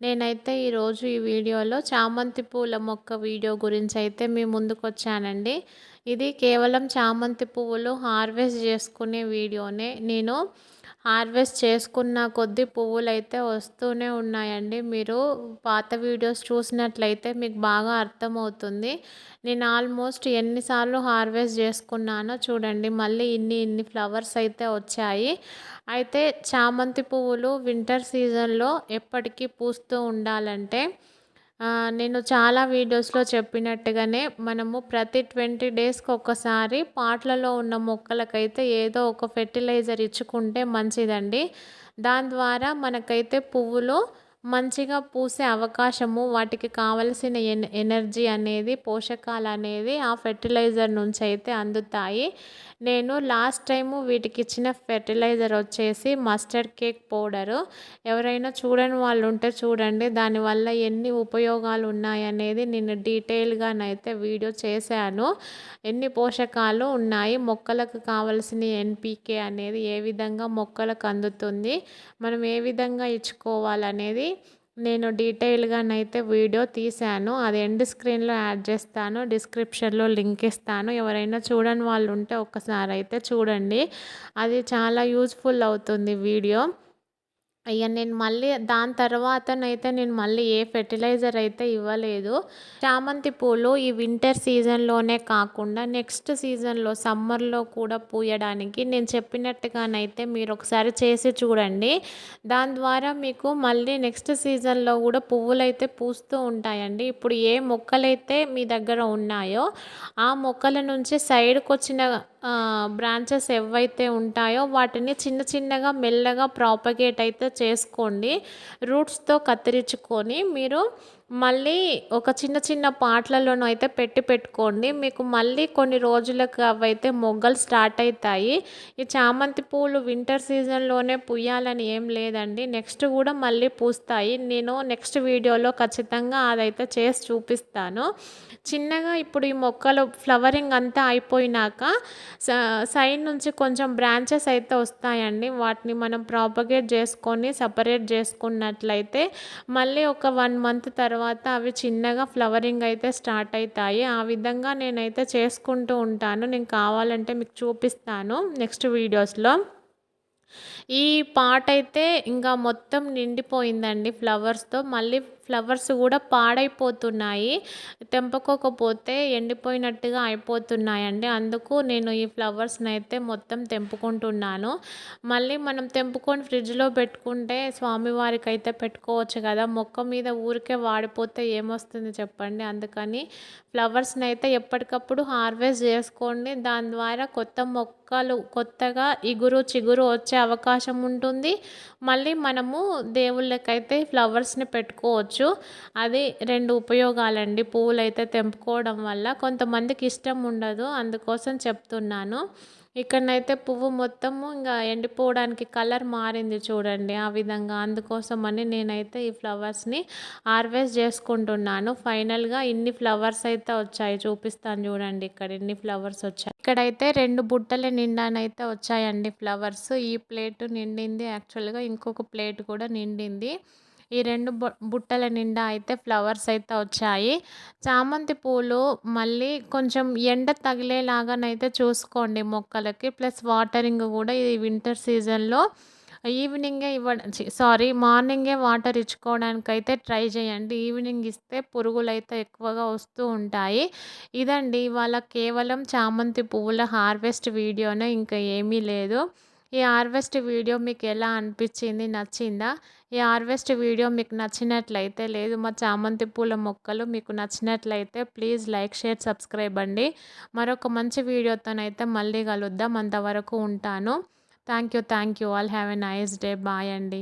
నేనైతే ఈరోజు ఈ వీడియోలో చామంతి పూల మొక్క వీడియో గురించి అయితే మీ ముందుకు వచ్చానండి ఇది కేవలం చామంతి పువ్వులు హార్వెస్ట్ చేసుకునే వీడియోనే. నేను హార్వెస్ట్ చేసుకున్న కొద్ది పువ్వులు అయితే వస్తూనే ఉన్నాయండి. మీరు పాత వీడియోస్ చూసినట్లయితే మీకు బాగా అర్థమవుతుంది. నేను ఆల్మోస్ట్ ఎన్నిసార్లు హార్వెస్ట్ చేసుకున్నానో చూడండి. మళ్ళీ ఇన్ని ఇన్ని ఫ్లవర్స్ అయితే వచ్చాయి. అయితే చామంతి పువ్వులు వింటర్ సీజన్లో ఎప్పటికీ పూస్తూ ఉండాలంటే నేను చాలా వీడియోస్లో చెప్పినట్టుగానే మనము ప్రతి ట్వంటీ డేస్కి ఒకసారి పాట్లలో ఉన్న మొక్కలకైతే ఏదో ఒక ఫెర్టిలైజర్ ఇచ్చుకుంటే మంచిదండి. దాని ద్వారా మనకైతే పువ్వులు మంచిగా పూసే అవకాశము వాటికి కావలసిన ఎన్ ఎనర్జీ అనేది పోషకాలు అనేది ఆ ఫెర్టిలైజర్ నుంచి అయితే అందుతాయి. నేను లాస్ట్ టైము వీటికి ఇచ్చిన ఫెర్టిలైజర్ వచ్చేసి మస్టర్డ్ కేక్ పౌడరు. ఎవరైనా చూడని వాళ్ళు ఉంటే చూడండి దానివల్ల ఎన్ని ఉపయోగాలు ఉన్నాయనేది నేను డీటెయిల్గానైతే వీడియో చేశాను. ఎన్ని పోషకాలు ఉన్నాయి మొక్కలకు కావలసిన ఎన్పికే అనేది ఏ విధంగా మొక్కలకు అందుతుంది మనం ఏ విధంగా ఇచ్చుకోవాలనేది నేను డీటెయిల్గానైతే వీడియో తీశాను. అది ఎండ్ స్క్రీన్లో యాడ్ చేస్తాను. డిస్క్రిప్షన్లో లింక్ ఇస్తాను. ఎవరైనా చూడని వాళ్ళు ఉంటే ఒక్కసారి అయితే చూడండి. అది చాలా యూజ్ఫుల్ అవుతుంది వీడియో. ఇక నేను మళ్ళీ దాని తర్వాతనైతే నేను మళ్ళీ ఏ ఫెర్టిలైజర్ అయితే ఇవ్వలేదు. చామంతి పూలు ఈ వింటర్ సీజన్లోనే కాకుండా నెక్స్ట్ సీజన్లో సమ్మర్లో కూడా పూయడానికి నేను చెప్పినట్టుగానైతే మీరు ఒకసారి చేసి చూడండి. దాని ద్వారా మీకు మళ్ళీ నెక్స్ట్ సీజన్లో కూడా పువ్వులు అయితే పూస్తూ ఉంటాయండి. ఇప్పుడు ఏ మొక్కలైతే మీ దగ్గర ఉన్నాయో ఆ మొక్కల నుంచి సైడ్కి వచ్చిన బ్రాంచెస్ ఏవైతే ఉంటాయో వాటిని చిన్న చిన్నగా మెల్లగా ప్రాపగేట్ అయితే చేసుకోండి. రూట్స్తో కత్తిరించుకొని మీరు మళ్ళీ ఒక చిన్న చిన్న పాటలలోనూ అయితే పెట్టి పెట్టుకోండి. మీకు మళ్ళీ కొన్ని రోజులకు అవైతే మొగ్గలు స్టార్ట్ అవుతాయి ఈ చామంతి పూలు వింటర్ సీజన్లోనే పుయ్యాలని ఏం లేదండి. నెక్స్ట్ కూడా మళ్ళీ పూస్తాయి. నేను నెక్స్ట్ వీడియోలో ఖచ్చితంగా అదైతే చేసి చూపిస్తాను. చిన్నగా ఇప్పుడు ఈ మొక్కలు ఫ్లవరింగ్ అంతా అయిపోయినాక సైడ్ నుంచి కొంచెం బ్రాంచెస్ అయితే వస్తాయండి. వాటిని మనం ప్రాపగేట్ చేసుకొని సపరేట్ చేసుకున్నట్లయితే మళ్ళీ ఒక వన్ మంత్ తర్వాత తర్వాత అవి చిన్నగా ఫ్లవరింగ్ అయితే స్టార్ట్ అవుతాయి ఆ విధంగా నేనైతే చేసుకుంటూ ఉంటాను. నేను కావాలంటే మీకు చూపిస్తాను నెక్స్ట్ వీడియోస్లో. ఈ పాట్ అయితే ఇంకా మొత్తం నిండిపోయిందండి ఫ్లవర్స్తో. మళ్ళీ ఫ్లవర్స్ కూడా పాడైపోతున్నాయి. తెంపుకోకపోతే ఎండిపోయినట్టుగా అయిపోతున్నాయండి. అందుకు నేను ఈ ఫ్లవర్స్ని అయితే మొత్తం తెంపుకుంటున్నాను. మళ్ళీ మనం తెంపుకొని ఫ్రిడ్జ్లో పెట్టుకుంటే స్వామివారికి అయితే పెట్టుకోవచ్చు కదా. మొక్క మీద ఊరికే వాడిపోతే ఏమొస్తుంది చెప్పండి? అందుకని ఫ్లవర్స్ని అయితే ఎప్పటికప్పుడు హార్వెస్ట్ చేసుకోండి. దాని ద్వారా కొత్త మొక్కలు కొత్తగా ఇగురు చిగురు వచ్చే అవకాశం ఉంటుంది. మళ్ళీ మనము దేవుళ్ళకైతే ఫ్లవర్స్ని పెట్టుకోవచ్చు. చేసుకోవచ్చు అది రెండు ఉపయోగాలండి. పువ్వులు అయితే తెంపుకోవడం వల్ల కొంతమందికి ఇష్టం ఉండదు. అందుకోసం చెప్తున్నాను. ఇక్కడనైతే పువ్వు మొత్తము ఇంకా ఎండిపోవడానికి కలర్ మారింది చూడండి ఆ విధంగా. అందుకోసం అని నేనైతే ఈ ఫ్లవర్స్ని హార్వెస్ట్ చేసుకుంటున్నాను. ఫైనల్గా ఇన్ని ఫ్లవర్స్ అయితే వచ్చాయి. చూపిస్తాను చూడండి ఇక్కడ ఇన్ని ఫ్లవర్స్ వచ్చాయి. ఇక్కడైతే రెండు బుట్టల నిండానైతే వచ్చాయండి ఫ్లవర్స్. ఈ ప్లేట్ నిండింది. యాక్చువల్గా ఇంకొక ప్లేట్ కూడా నిండింది. ఈ రెండు బుట్టల నిండా అయితే ఫ్లవర్స్ అయితే వచ్చాయి. చామంతి పూలు మళ్ళీ కొంచెం ఎండ తగిలేలాగానైతే చూసుకోండి మొక్కలకి. ప్లస్ వాటరింగ్ కూడా ఈ వింటర్ సీజన్లో ఈవినింగే ఇవ్వడం సారీ మార్నింగే వాటర్ ఇచ్చుకోవడానికైతే ట్రై చేయండి. ఈవినింగ్ ఇస్తే పురుగులు అయితే ఎక్కువగా వస్తూ ఉంటాయి. ఇదండి ఇవాళ కేవలం చామంతి పువ్వుల హార్వెస్ట్ వీడియోనే ఇంకా ఏమీ లేదు. ఈ హార్వెస్ట్ వీడియో మీకు ఎలా అనిపించింది? నచ్చిందా? ఈ హార్వెస్ట్ వీడియో మీకు నచ్చినట్లయితే లేదు మా చామంతి పూల మొక్కలు మీకు నచ్చినట్లయితే ప్లీజ్ లైక్ షేర్ సబ్స్క్రైబ్ అండి. మరొక మంచి వీడియోతోనైతే మళ్ళీ కలుద్దాం. అంతవరకు ఉంటాను. Thank you thank you. All have a nice day. Bye అండి.